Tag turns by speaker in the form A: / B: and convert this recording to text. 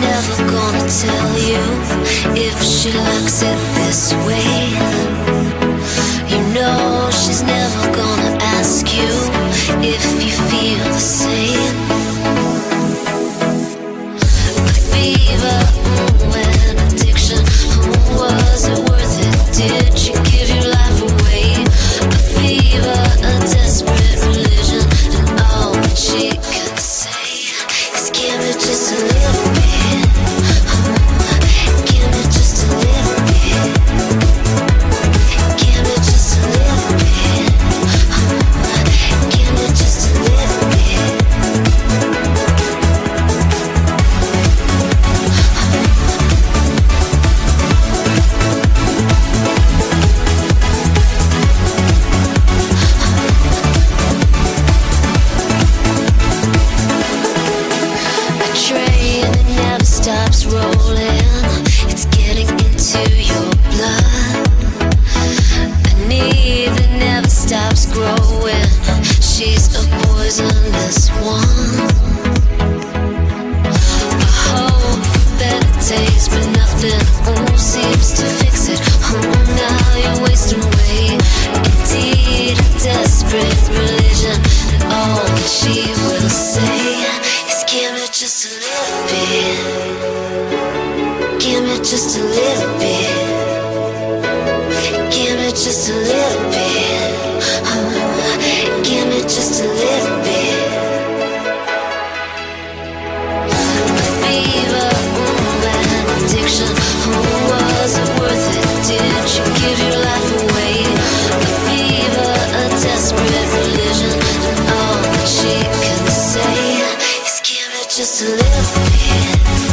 A: never gonna tell you if she likes it this way. You know. she's a poisonous one. I hope for better days, but nothing seems to fix it. Oh, now you're wasting away. Indeed, a desperate religion, and all that she will say is give me just a little bit. Give me just a little bit. to live.